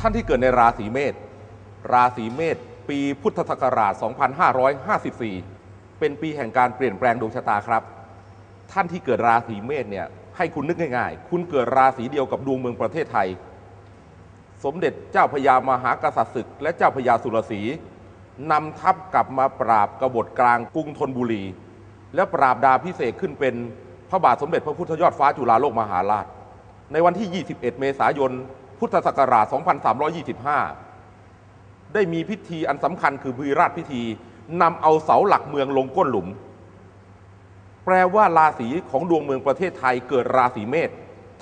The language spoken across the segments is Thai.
ท่านที่เกิดในราศีเมษราศีเมษปีพุทธศักราช 2554 เป็นปีแห่งการเปลี่ยนแปลงดวงชะตาครับ ท่านที่เกิดราศีเมษเนี่ยให้คุณนึกง่ายๆ คุณเกิดราศีเดียวกับดวงเมืองประเทศไทย สมเด็จเจ้าพญามหากษัตริย์ศึก และเจ้าพญาสุรศรีนำทัพกลับมาปราบกบฏกลางกรุงธนบุรี และปราบดาพิเศษขึ้นเป็นพระบาทสมเด็จพระพุทธยอดฟ้าจุฬาโลกมหาราช ในวันที่ 21 เมษายน พุทธศักราช 2325 ได้มีพิธีอันสำคัญคือพิราชพิธีนำเอาเสาหลักเมืองลงก้นหลุม แปลว่าราศีของดวงเมืองประเทศไทยเกิดราศีเมษ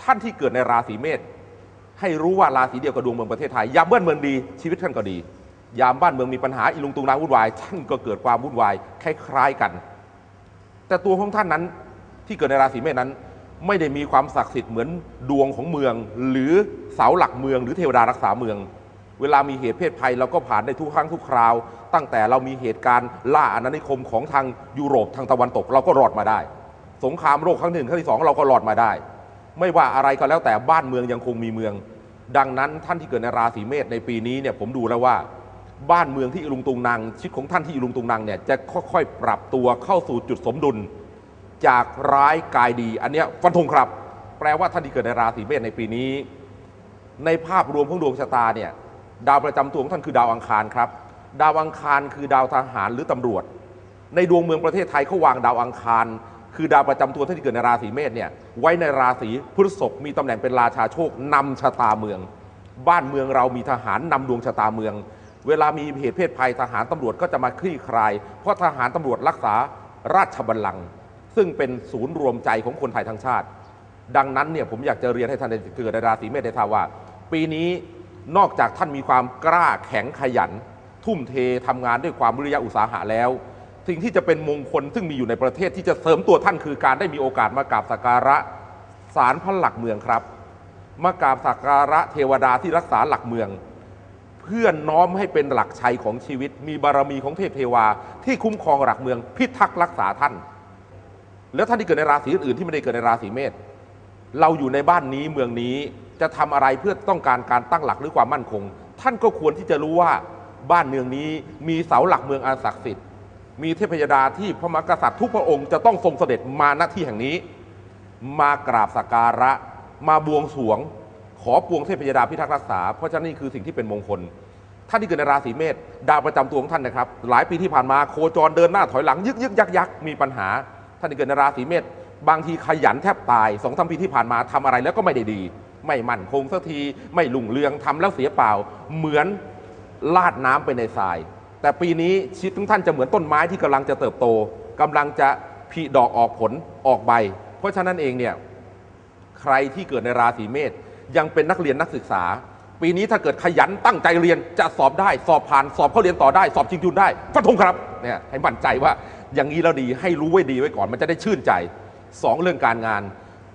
ท่านที่เกิดในราศีเมษให้รู้ว่าราศีเดียวกับดวงเมืองประเทศไทยยามบ้านเมืองดีชีวิตท่านก็ดี ยามบ้านเมืองมีปัญหาอีลุงตุงนางวุ่นวายท่านก็เกิดความวุ่นวายคล้ายๆกัน แต่ตัวของท่านนั้นที่เกิดในราศีเมษนั้น ไม่ได้มีความศักดิ์สิทธิ์เหมือนดวงของเมือง หรือเสาหลักเมือง หรือเทวดารักษาเมือง เวลามีเหตุเพศภัยเราก็ผ่านได้ทุกครั้งทุกคราว ตั้งแต่เรามีเหตุการณ์ล่าอาณานิคมของทางยุโรปทางตะวันตกเราก็รอดมาได้ สงครามโลกครั้งหนึ่งครั้งที่สองเราก็รอดมาได้ ไม่ว่าอะไรก็แล้วแต่บ้านเมืองยังคงมีเมือง ดังนั้นท่านที่เกิดในราศีเมษในปีนี้เนี่ยผมดูแล้วว่าบ้านเมืองที่อิลุงตุงนางชีวิตของท่านที่อิลุงตุงนางเนี่ยจะค่อยๆ ปรับตัวเข้าสู่จุดสมดุล จากร้ายกายดี อันเนี้ยฟันธงครับ แปลว่าท่านที่เกิดในราศีเมษในปีนี้ ในภาพรวมของดวงชะตาเนี่ยดาวประจำตัวของท่านคือดาวอังคารครับ ดาวอังคารคือดาวทหารหรือตำรวจ ในดวงเมืองประเทศไทยเขาวางดาวอังคาร คือดาวประจำตัวท่านที่เกิดในราศีเมษเนี่ยไว้ในราศีพฤษภมีตำแหน่งเป็นราชาโชคนำชะตาเมือง บ้านเมืองเรามีทหารนำดวงชะตาเมือง เวลามีเหตุเพศภัยทหารตำรวจก็จะมาคลี่คลาย เพราะทหารตำรวจรักษาราชบัลลังก์ ซึ่งเป็นศูนย์รวมใจของคนไทยทั้งชาติ ดังนั้นเนี่ยผมอยากจะเรียนให้ท่านเกิดในราศีเมษได้ทราบว่า ปีนี้นอกจากท่านมีความกล้าแข็งขยัน ทุ่มเททำงานด้วยความวิริยะอุตสาหะแล้ว สิ่งที่จะเป็นมงคลซึ่งมีอยู่ในประเทศที่จะเสริมตัวท่านคือการได้มีโอกาสมากราบสักการะศาลพระหลักเมืองครับมากราบสักการะเทวดาที่รักษาหลักเมือง เพื่อน้อมให้เป็นหลักชัยของชีวิต มีบารมีของเทพเทวาที่คุ้มครองหลักเมือง พิทักษ์รักษาท่าน แล้วท่านที่เกิดในราศีอื่นๆที่ไม่ได้เกิดในราศีเมษเราอยู่ในบ้านนี้เมืองนี้จะทำอะไรเพื่อต้องการการตั้งหลักหรือความมั่นคง ท่านก็ควรที่จะรู้ว่าบ้านเมืองนี้มีเสาหลักเมืองอันศักดิ์สิทธิ์มีเทพยดาที่พระมหากษัตริย์ทุกพระองค์จะต้องทรงเสด็จมาณที่แห่งนี้ มากราบสักการะ มาบวงสรวง ขอปวงเทพยดาพิทักษ์รักษา เพราะฉะนั้นนี่คือสิ่งที่เป็นมงคลท่านที่เกิดในราศีเมษดาวประจำตัวของท่านนะครับ หลายปีที่ผ่านมาโคจรเดินหน้าถอยหลัง ยึกยึกยักยักมีปัญหา ท่านที่เกิดในราศีเมษบางทีขยันแทบตายสองสามปีที่ผ่านมาทำอะไรแล้วก็ไม่ได้ดี ไม่มั่นคงสักทีไม่ลุ่งเรืองทำแล้วเสียเปล่า เหมือนลาดน้ำไปในทราย แต่ปีนี้ชีวิตของท่านจะเหมือนต้นไม้ที่กำลังจะเติบโตกำลังจะผลิดอกออกผลออกใบ เพราะฉะนั้นเองเนี่ยใครที่เกิดในราศีเมษยังเป็นนักเรียนนักศึกษา ปีนี้ถ้าเกิดขยันตั้งใจเรียนจะสอบได้ สอบผ่านสอบเข้าเรียนต่อได้ สอบชิงทุนได้ฟันธงครับเนี่ยให้มั่นใจว่า อย่างนี้เราดีให้รู้ไว้ดีไว้ก่อนมันจะได้ชื่นใจสองเรื่องการงาน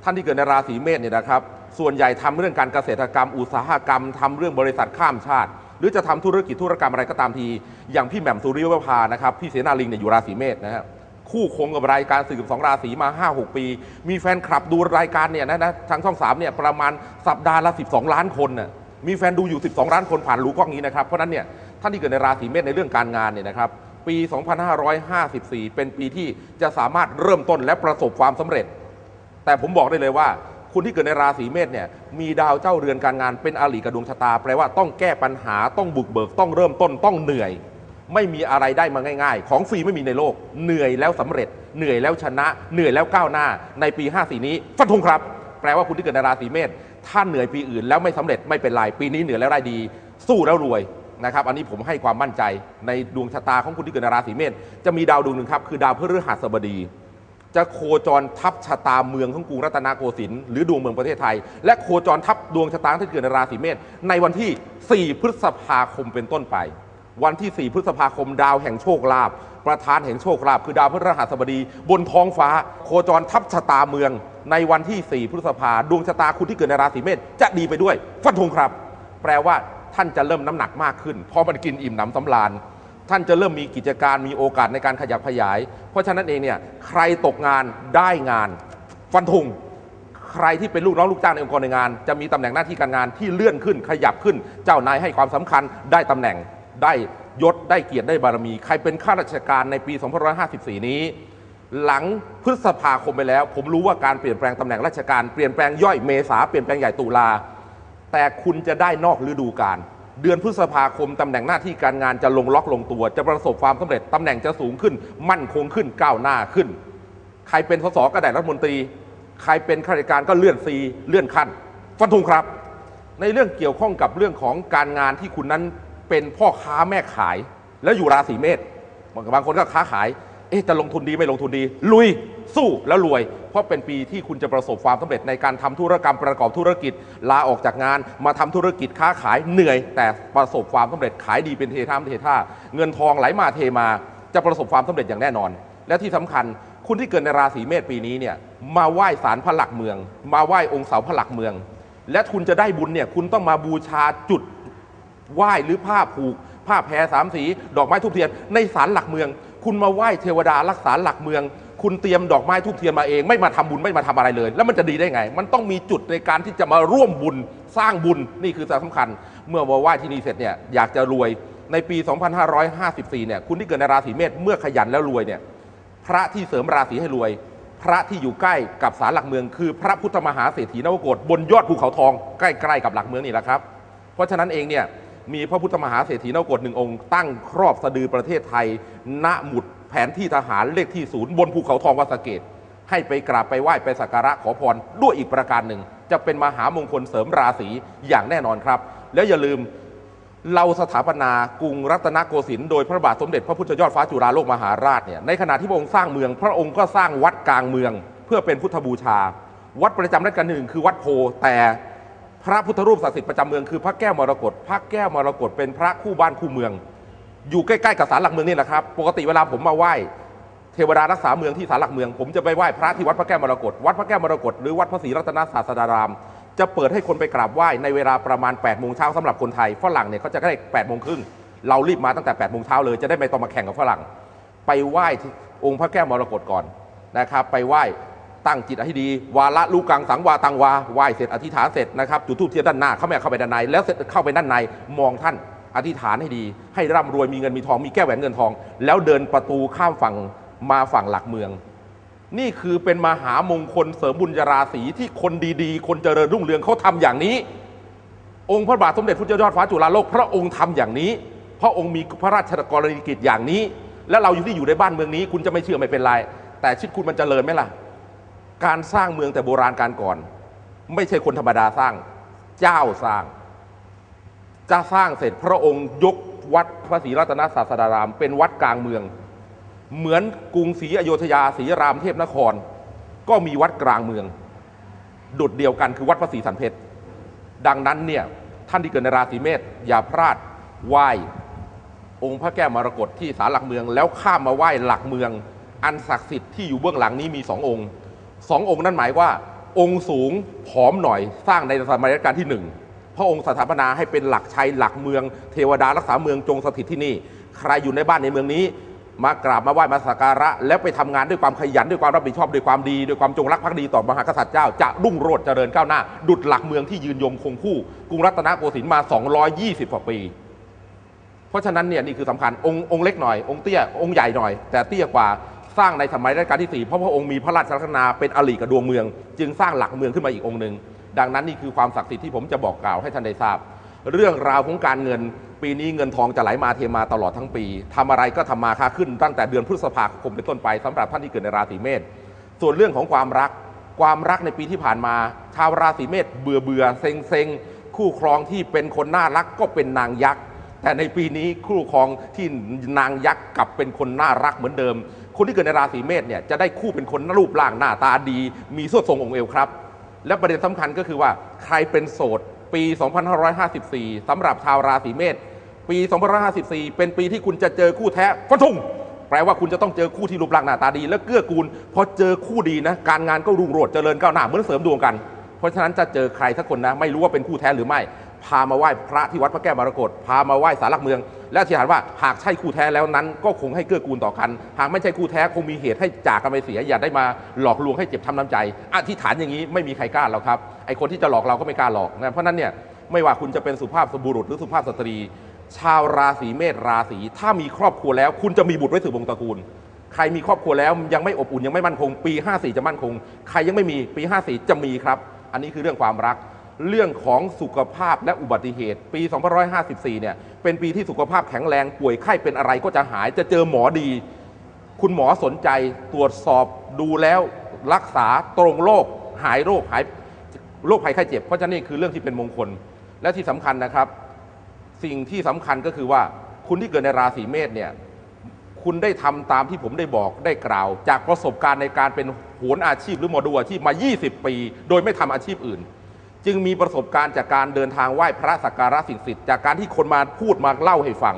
ท่านที่เกิดในราศีเมษเนี่ยนะครับ ส่วนใหญ่ทำเรื่องการเกษตรกรรม อุตสาหกรรมทำเรื่องบริษัทข้ามชาติ หรือจะทำธุรกิจธุรกรรมอะไรก็ตามที อย่างพี่แหม่มสุริยวภานะครับพี่เสนาลิงเนี่ยอยู่ราศีเมษนะครับคู่คงกับรายการสื่อสองราศีมา 5 6 ปี มีแฟนคลับดูรายการเนี่ยนะนะทางช่อง3เนี่ยประมาณสัปดาห์ละ 12 ล้านคนน่ะมีแฟนดูอยู่ 12 ล้านคนผ่านรู้กล้องนี้นะครับเพราะฉะนั้นเนี่ยท่านที่เกิดในราศีเมษในเรื่องการงานเนี่ยนะครับ ปี 2554 เป็นปีที่จะสามารถเริ่มต้นและประสบความสำเร็จ แต่ผมบอกได้เลยว่า คุณที่เกิดในราศีเมษเนี่ยมีดาวเจ้าเรือนการงานเป็นอาลีกับดวงชะตา แปลว่าต้องแก้ปัญหาต้องบุกเบิกต้องเริ่มต้นต้องเหนื่อย ไม่มีอะไรได้มาง่าย ๆ ของฟรีไม่มีในโลก เหนื่อยแล้วสำเร็จ เหนื่อยแล้วชนะ เหนื่อยแล้วก้าวหน้า ในปี 54 นี้ฟันธงครับ แปลว่าคุณที่เกิดในราศีเมษถ้าเหนื่อยปีอื่นแล้วไม่สำเร็จไม่เป็นไรปีนี้เหนื่อยแล้วได้ดี สู้แล้วรวย นะครับอันนี้ผมให้ความมั่นใจในดวงชะตาของคุณที่เกิดในราศีเมษจะมีดาวดวงหนึ่งครับคือดาวพฤหัสบดี จะโคจรทับชะตาเมืองของกรุงรัตนโกสินทร์หรือดวงเมืองประเทศไทย และโคจรทับดวงชะตาที่เกิดในราศีเมษในวันที่ 4 พฤษภาคมเป็นต้นไป วันที่ 4 พฤษภาคมดาวแห่งโชคลาภประธานแห่งโชคลาภคือดาวพฤหัสบดี บนท้องฟ้า โคจรทับชะตาเมือง ในวันที่ 4 พฤษภาดวงชะตาคุณที่เกิดในราศีเมษจะดีไปด้วยฟันธงครับ แปลว่า ท่านจะเริ่มน้ำหนักมากขึ้นพราะมันกินอิ่มหนำสำราญท่านจะเริ่มมีกิจการมีโอกาสในการขยับขยาย เพราะฉะนั้นเองเนี่ยใครตกงานได้งานฟันธงใคใครที่เป็นลูกน้องลูกจ้างในองค์กรในงาน จะมีตำแหน่งหน้าที่การงานที่เลื่อนขึ้นขยับขึ้น เจ้านายให้ความสำคัญได้ตำแหน่งได้ยศได้เกียรติได้บารมี ใครเป็นข้าราชการในปี2554 นี้ หลังพฤษภาคมไปแล้ว ผมรู้ว่าการเปลี่ยนแปลงตำแหน่งราชการเปลี่ยนแปลงย่อยเมษาเปลี่ยนแปลงใหญ่ตุลา แต่คุณจะได้นอกฤดูกาลเดือนพฤษภาคมตำแหน่งหน้าที่การงานจะลงล็อกลงตัว จะประสบความสำเร็จตำแหน่งจะสูงขึ้น มั่นคงขึ้นก้าวหน้าขึ้น ใครเป็นสสก็ได้รัฐมนตรี ใครเป็นข้าราชการก็เลื่อนซีเลื่อนขั้นฟันธงครับ ในเรื่องเกี่ยวข้องกับเรื่องของการงานที่คุณนั้นเป็นพ่อค้าแม่ขาย แล้วอยู่ราศีเมษบางคนก็ค้าขาย เอ๊ะจะลงทุนดีไม่ลงทุนดี ลุยสู้แล้วรวย เพราะเป็นปีที่คุณจะประสบความสำเร็จในการทำธุรกรรมประกอบธุรกิจ ลาออกจากงาน มาทำธุรกิจค้าขายเหนื่อย แต่ประสบความสำเร็จขายดีเป็นเทท่ามเทท่าเงินทองไหลมาเทมาจะประสบความสำเร็จอย่างแน่นอน และที่สำคัญคุณที่เกิดในราศีเมษปีนี้เนี่ยมาไหว้ศาลพระหลักเมือง มาไหว้องค์เสาพระหลักเมือง และคุณจะได้บุญเนี่ยคุณต้องมาบูชาจุดไหว้หรือผ้าผูกผ้าแพรสามสี ดอกไม้ทูบเทียนในศาลหลักเมือง คุณมาไหว้เทวดารักษาหลักเมือง คุณเตรียมดอกไม้ทูบเทียนมาเอง ไม่มาทำบุญไม่มาทำอะไรเลย แล้วมันจะดีได้ไง มันต้องมีจุดในการที่จะมาร่วมบุญสร้างบุญนี่คือสำคัญ เมื่อมาไหว้ที่นี่เสร็จเนี่ยอยากจะรวยในปี 2554 เนี่ยคุณที่เกิดในราศีเมษเมื่อขยันแล้วรวยเนี่ยพระที่เสริมราศีให้รวย พระที่อยู่ใกล้กับศาลหลักเมือง คือพระพุทธมหาเศรษฐีนวโกฏบนยอดภูเขาทองใกล้ๆกับหลักเมืองนี่แหละครับ เพราะฉะนั้นเองเนี่ย มีพระพุทธมหาเศรษฐีนวกฏหนึ่งองค์ตั้งครอบสะดือประเทศไทย ณหมุดแผนที่ทหารเลขที่ศูนย์บนภูเขาทองวัดสเกต ให้ไปกราบไปไหว้ไปสักการะขอพรด้วยอีกประการหนึ่ง จะเป็นมหามงคลเสริมราศีอย่างแน่นอนครับ แล้วอย่าลืมเราสถาปนากรุงรัตนโกสินทร์โดยพระบาทสมเด็จพระพุทธยอดฟ้าจุฬาโลกมหาราชเนี่ยในขณะที่พระองค์สร้างเมือง พระองค์ก็สร้างวัดกลางเมือง เพื่อเป็นพุทธบูชา วัดประจำรัชกาลที่หนึ่งคือวัดโพแต่ พระพุทธรูปศักดิ์สิทธิ์ประจำเมืองคือพระแก้วมรกตพระแก้วมรกตเป็นพระคู่บ้านคู่เมือง อยู่ใกล้ๆกับศาลหลักเมืองนี่แหละครับปกติเวลาผมมาไหว้เทวดารักษาเมืองที่ศาลหลักเมือง ผมจะไปไหว้พระที่วัดพระแก้วมรกตวัดพระแก้วมรกตหรือวัดพระศรีรัตนศาสดาราม จะเปิดให้คนไปกราบไหว้ในเวลาประมาณ8ปดโมงเช้าสำหรับคนไทยฝรั่งเนี่ยเขาจะได้8ปดโมงครึ่งเรารีบมาตั้งแต่8ปดโมงเช้าเลยจะได้ไม่ต้องมาแข่งกับฝรั่ง ไปไหว้ที่องค์พระแก้วมรกตก่อนนะครับ ไปไหว้ ตั้งจิตให้ดี วาระลูกกังสังวาตังวาไหว้เสร็จอธิษฐานเสร็จนะครับจุดธูปเทียนด้านหน้าเข้าไม่เข้าไปด้านในแล้วเสร็จเข้าไปด้านในมองท่านอธิษฐานให้ดี ให้ร่ำรวยมีเงินมีทองมีแก้วแหวนเงินทอง แล้วเดินประตูข้ามฝั่งมาฝั่งหลักเมือง นี่คือเป็นมหามงคลเสริมบุญญาราศีที่คนดีๆ คนเจริญรุ่งเรืองเขาทำอย่างนี้ องค์พระบาทสมเด็จพระเจ้ายอดฟ้าจุฬาโลกพระองค์ทำอย่างนี้ พระองค์มีพระราชกรณียกิจอย่างนี้ และเราอยู่ที่อยู่ในบ้านเมืองนี้ คุณจะไม่เชื่อไม่เป็นไรแต่ชีวิตคุณมันจเจริญไหมล่ะ การสร้างเมืองแต่โบราณการก่อน ไม่ใช่คนธรรมดาสร้าง เจ้าสร้างจะสร้างเสร็จพระองค์ยกวัดพระศรีรัตนศาสดาราม เป็นวัดกลางเมือง เหมือนกรุงศรีอโยธยาศรีรามเทพนคร ก็มีวัดกลางเมือง ดุดเดียวกันคือวัดพระศรีสันเพชรดังนั้นเนี่ยท่านที่เกิดในราศีเมษอย่าพลาดไหว้องค์พระแก้วมรกตที่ศาลหลักเมือง แล้วข้ามมาไหว้หลักเมือง อันศักดิ์สิทธิ์ที่อยู่เบื้องหลังนี้มีสององค์ สององค์นั้นหมายว่า องค์สูงผอมหน่อยสร้างในสมัยรัชกาลที่หนึ่งพระองค์สถาปนาให้เป็นหลักชัยหลักเมือง เทวดารักษาเมืองจงสถิตที่นี่ ใครอยู่ในบ้านในเมืองนี้ มากราบมาไหว้มาสักการะ แล้วไปทำงานด้วยความขยันด้วยความรับผิดชอบด้วยความดีด้วยความจงรักภักดีต่อมหากษัตริย์เจ้าจะรุ่งโรจน์เจริญก้าวหน้า ดุจหลักเมืองที่ยืนยงคงคู่กรุงรัตนโกสินทร์มา 220กว่าปี เพราะฉะนั้นเนี่ยนี่คือสำคัญองค์องค์เล็กหน่อยองค์เตี้ยองค์ใหญ่หน่อย แต่เตี้ยกว่า สร้างในสมัยรัชกาลที่ 4 เพราะพระองค์มีพระราชลักษณะเป็นอลีกับดวงเมือง จึงสร้างหลักเมืองขึ้นมาอีกองค์หนึ่งดังนั้นนี่คือความศักดิ์สิทธิ์ที่ผมจะบอกกล่าวให้ท่านได้ทราบ เรื่องราวของการเงิน ปีนี้เงินทองจะไหลมาเทมาตลอดทั้งปีทำอะไรก็ทำมาค้าขึ้นตั้งแต่เดือนพฤษภาคมเป็นต้นไปสำหรับท่านที่เกิดในราศีเมษส่วนเรื่องของความรัก ความรักในปีที่ผ่านมา ชาวราศีเมษเบื่อเบื่อเซ็งเซ็งคู่ครองที่เป็นคนน่ารักก็เป็นนางยักษ์ แต่ในปีนี้คู่ครองที่นางยักษ์กลับเป็นคนน่ารักเหมือนเดิม คนที่เกิดในราศีเมษเนี่ยจะได้คู่เป็นคนรูปร่างหน้าตาดี มีสวดทรงองค์เอวครับ และประเด็นสำคัญก็คือว่าใครเป็นโสดปี 2554สำหรับชาวราศีเมษปี 2554 เป็นปีที่คุณจะเจอคู่แท้ฟันธงแปลว่าคุณจะต้องเจอคู่ที่รูปร่างหน้าตาดี และเกื้อกูลพอเจอคู่ดีนะ การงานก็รุ่งโรจน์เจริญก้าวหน้าเหมือนเสริมดวงกัน เพราะฉะนั้นจะเจอใครสักคนนะ ไม่รู้ว่าเป็นคู่แท้หรือไม่ พามาไหว้พระที่วัดพระแก้วมรกตพามาไหว้ศาลหลักเมือง และอธิษฐานว่าหากใช่คู่แท้แล้วนั้น ก็คงให้เกื้อกูลต่อกัน หากไม่ใช่คู่แท้คงมีเหตุให้จากกันไปเสียอย่าได้มาหลอกลวงให้เจ็บช้ำน้ำใจ อธิษฐานอย่างนี้ไม่มีใครกล้าหรอกครับไอคนที่จะหลอกเราก็ไม่กล้าหลอกนะเพราะนั้นเนี่ยไม่ว่าคุณจะเป็นสุภาพบุรุษหรือสุภาพสตรี ชาวราศีเมษราศีถ้ามีครอบครัวแล้ว คุณจะมีบุตรไว้สืบวงศ์ตระกูลใครมีครอบครัวแล้วยังไม่อบอุ่นยังไม่มั่นคง ปี 54 จะมั่นคง ใครยังไม่มีปี 54 จะมีครับ อันนี้คือเรื่องความรัก เรื่องของสุขภาพและอุบัติเหตุ ปี 2554 เนี่ย เป็นปีที่สุขภาพแข็งแรงป่วยไข้เป็นอะไรก็จะหายจะเจอหมอดี คุณหมอสนใจตรวจสอบดูแล้วรักษาตรงโรคหายโรคหายโรคภัยไข้เจ็บ เพราะฉะนั้นนี่คือเรื่องที่เป็นมงคล และที่สำคัญนะครับ สิ่งที่สำคัญก็คือว่าคุณที่เกิดในราศีเมษเนี่ยคุณได้ทำตามที่ผมได้บอกได้กล่าว จากประสบการณ์ในการเป็นโหนอาชีพหรือหมอดูอาชีพมา 20 ปี โดยไม่ทำอาชีพอื่น จึงมีประสบการณ์จากการเดินทางไหว้พระสักการะสิ่งศักดิ์สิทธิ์จากการที่คนมาพูดมาเล่าให้ฟัง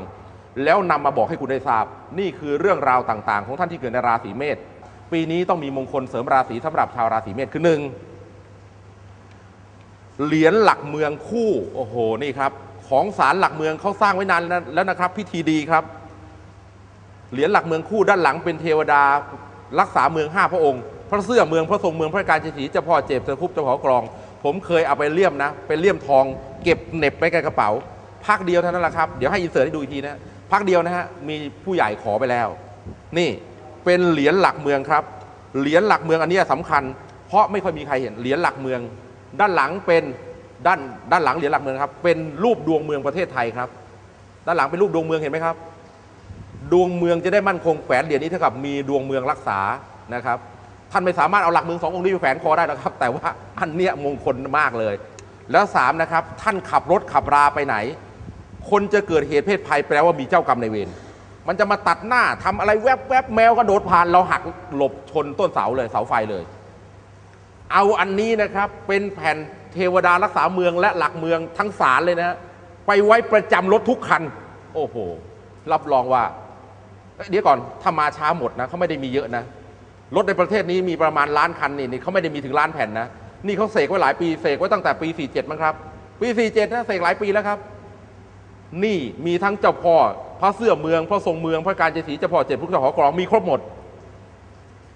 แล้วนำมาบอกให้คุณได้ทราบ นี่คือเรื่องราวต่างๆ ของท่านที่เกิดในราศีเมษปีนี้ต้องมีมงคลเสริมราศีสำหรับชาวราศีเมษคือหนึ่งเหรียญหลักเมืองคู่โอ้โหนี่ครับ ของศาลหลักเมืองเขาสร้างไว้นานแล้วนะครับ พิธีดีครับ เหรียญหลักเมืองคู่ด้านหลังเป็นเทวดารักษาเมืองห้าพระองค์ พระเสื้อเมืองพระทรงเมืองพระการเจสีเจ้าพ่อเจ็บเจ้าคุบเจ้าหอกรอง ผมเคยเอาไปเลี่ยมนะเป็นเลี่ยมทองเก็บเหน็บไปกับกระเป๋า พักเดียวเท่านั้นแหละครับ เดี๋ยวให้อินเสิร์ตให้ดูอีกทีนะพักเดียวนะฮะมีผู้ใหญ่ขอไปแล้ว นี่เป็นเหรียญหลักเมืองครับ เหรียญหลักเมืองอันนี้สำคัญ เพราะไม่ค่อยมีใครเห็นเหรียญหลักเมือง ด้านหลังเป็นด้านด้านหลังเหรียญหลักเมืองครับ เป็นรูปดวงเมืองประเทศไทยครับ ด้านหลังเป็นรูปดวงเมืองเห็นไหมครับ ดวงเมืองจะได้มั่นคงแขวนเหรียญนี้เท่ากับมีดวงเมืองรักษานะครับ ท่านไม่สามารถเอาหลักเมืองสององค์นี้ไปแขวนคอได้หรอกครับ แต่ว่าอันเนี้ยมงคลมากเลย แล้วสามนะครับท่านขับรถขับราไปไหน คนจะเกิดเหตุเพศภัยแปลว่ามีเจ้ากรรมในเวรมันจะมาตัดหน้าทำอะไรแวบแวบแมวกระโดดผ่านเราหักหลบชนต้นเสาเลยเสาไฟเลย เอาอันนี้นะครับเป็นแผ่นเทวดารักษาเมืองและหลักเมืองทั้งศาลเลยนะ ไปไว้ประจำรถทุกคัน โอ้โห รับรองว่าเอ้ยเดี๋ยวก่อนถ้ามาช้าหมดนะเขาไม่ได้มีเยอะนะ รถในประเทศนี้มีประมาณล้านคันนี่นี่เขาไม่ได้มีถึงล้านแผ่นนะนี่เขาเสกไว้หลายปีเสกไว้ตั้งแต่ปี 47 มั้งครับ ปี 47นะเสกหลายปีแล้วครับ นี่มีทั้งเจ้าพ่อพระเสื้อเมืองพระทรงเมืองพระการเจสีเจ้าพ่อเจ็ดพุทธเจ้าหอกรองมีครบหมด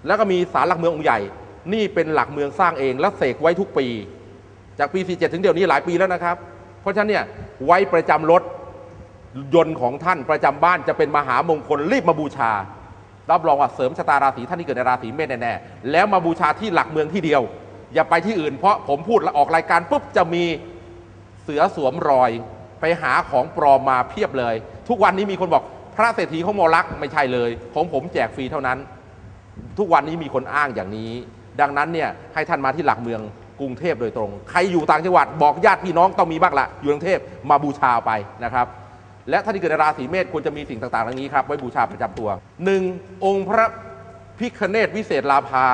แล้วก็มีศาลหลักเมืององค์ใหญ่ นี่เป็นหลักเมืองสร้างเองและเสกไว้ทุกปี จากปี 47 ถึงเดี๋ยวนี้หลายปีแล้วนะครับ เพราะฉะนั้นเนี่ยไว้ประจำรถยนต์ของท่านประจำบ้านจะเป็นมหามงคลรีบมาบูชา รับรองว่าเสริมชะตาราศีท่านที่เกิดในราศีเมษแน่ๆแล้วมาบูชาที่หลักเมืองที่เดียว อย่าไปที่อื่นเพราะผมพูดแล้วออกรายการปุ๊บจะมีเสือสวมรอยไปหาของปลอมมาเพียบเลย ทุกวันนี้มีคนบอกพระเศรษฐีของมอลักไม่ใช่เลย ของผมแจกฟรีเท่านั้น ทุกวันนี้มีคนอ้างอย่างนี้ ดังนั้นเนี่ยให้ท่านมาที่หลักเมืองกรุงเทพโดยตรง ใครอยู่ต่างจังหวัดบอกญาติพี่น้องต้องมีบ้างละอยู่กรุงเทพมาบูชาไปนะครับ และท่านที่เกิดในราศีเมษควรจะมีสิ่งต่างๆดังนี้ครับไว้บูชาประจำตัวหนึ่งองค์พระพิคเนตวิเศษลาภา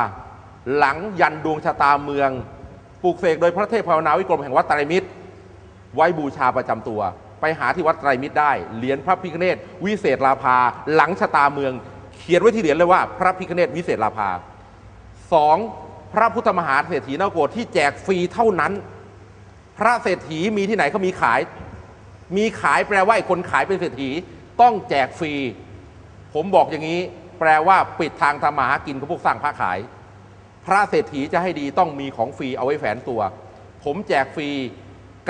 หลังยันดวงชะตาเมืองปลูกเสกโดยพระเทพภาวนาวิกรมแห่งวัดไตรมิตร ไว้บูชาประจำตัว ไปหาที่วัดไตรมิตรได้เหรียญพระพิคเนตวิเศษลาภา หลังชะตาเมือง เขียนไว้ที่เหรียญเลยว่า พระพิคเนตวิเศษลาภาสองพระพุทธมหาเศรษฐีนโกรธที่แจกฟรีเท่านั้น พระเศรษฐีมีที่ไหนเขามีขาย มีขายแปลว่าไอ้คนขายเป็นเศรษฐีต้องแจกฟรี ผมบอกอย่างนี้ แปลว่าปิดทางทำมาหากินกับพวกสร้างพระขาย พระเศรษฐีจะให้ดีต้องมีของฟรีเอาไว้แฝนตัว ผมแจกฟรี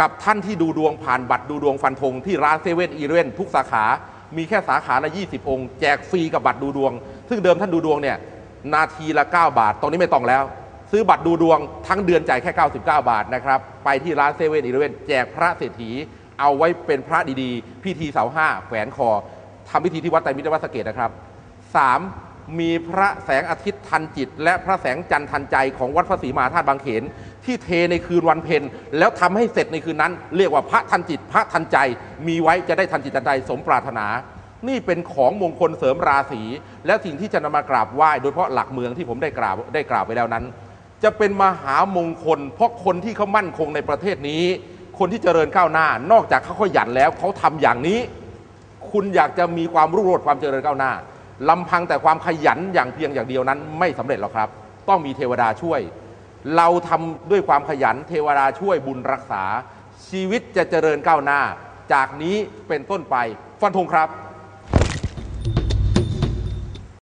กับท่านที่ดูดวงผ่านบัตรดูดวงฟันธงที่ร้านเซเว่นอีเวนทุกสาขา มีแค่สาขาละ 20 องค์ แจกฟรีกับบัตรดูดวง ซึ่งเดิมท่านดูดวงเนี่ยนาทีละ 9 บาท ตอนนี้ไม่ต้องแล้ว ซื้อบัตรดูดวงทั้งเดือนจ่ายแค่ 99 บาทนะครับ ไปที่ร้านเซเว่นอีเวนแจกพระเศรษฐี เอาไว้เป็นพระดีๆ พิธีเสาห้าแขวนคอทำพิธีที่วัดไตรมิตรวัดสะเกตนะครับ 3. มีพระแสงอาทิตย์ทันจิต และพระแสงจันทร์ทันใจของวัดพระศรีมหาธาตุบางเขน ที่เทในคืนวันเพ็ญแล้วทำให้เสร็จในคืนนั้น เรียกว่าพระทันจิต พระทันใจ มีไว้จะได้ทันจิตทันใจสมปรารถนา นี่เป็นของมงคลเสริมราศี และสิ่งที่จะนำมากราบไหว้โดยเฉพาะหลักเมืองที่ผมได้กล่าวได้กล่าวไปแล้วนั้น จะเป็นมหามงคล เพราะคนที่เขามั่นคงในประเทศนี้ คนที่เจริญก้าวหน้า นอกจากเขาขยันแล้วเขาทำอย่างนี้ คุณอยากจะมีความรุ่งโรจน์ความเจริญก้าวหน้าลำพังแต่ความขยันอย่างเพียงอย่างเดียวนั้น ไม่สำเร็จหรอกครับ ต้องมีเทวดาช่วย เราทำด้วยความขยันเทวดาช่วยบุญรักษา ชีวิตจะเจริญก้าวหน้า จากนี้เป็นต้นไปฟันธงครับ